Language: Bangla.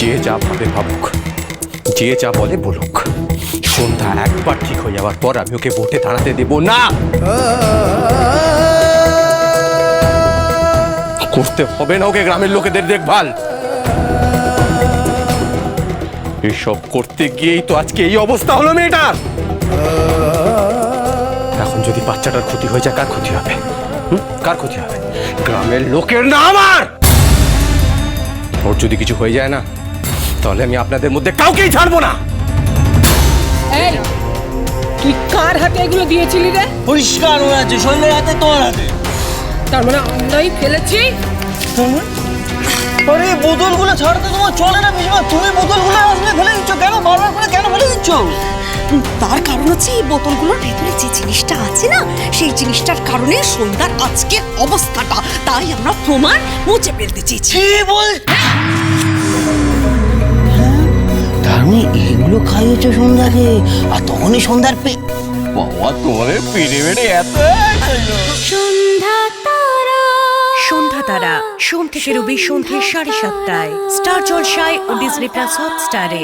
যে যা ভাবে ভাবুক, যে যা বলে বলুক। সন্ধ্যা একবার ঠিক হয়ে যাওয়ার পর আমি ওকে ভোটে দাঁড়াতে দেব না। করতে হবে না ওকে গ্রামের লোকেদের দেখভাল। এসব করতে গিয়েই তো আজকে এই অবস্থা হলো মেয়েটার। এখন যদি বাচ্চাটার ক্ষতি হয়ে যায়, কার ক্ষতি হবে? কার ক্ষতি হবে? গ্রামের লোকের না আমার! ওর যদি কিছু হয়ে যায় না তাহলে আমি আপনাদের মধ্যে কাউকেই ছাড়বো না। এই তুই কার হাতে এগুলো দিয়েছিলি রে? পরিষ্কার হয়ে আছে শৈলের হাতে তোমার হাতে। তার মানে আমরাই ফেলেছি? আরে বোতলগুলো ছাড়তে তোমার চলে না পিসমা তুমি বোতলগুলো আসলে ফেলে দিচ্ছ কেন? বারবার করে কেন ফেলে দিচ্ছ? তার কারণ হচ্ছে এই বোতলগুলোর ভেতরে যে জিনিসটা আছে না সেই জিনিসটার কারণে সন্ধ্যার আজকের অবস্থাটা তাই আমরা প্রমাণ মুছে ফেলতে চেয়েছি। বল এগুলো খাইয়েছো সন্ধ্যাকে আর তখনই সন্ধ্যার পে বাবা তোমার পেরে পেরে এত সন্ধ্যা তারা। সোম থেকে রবি সন্ধ্যে সাড়ে সাতটায়। স্টার জলসায় ও ডিজনি প্লাস হটস্টারে।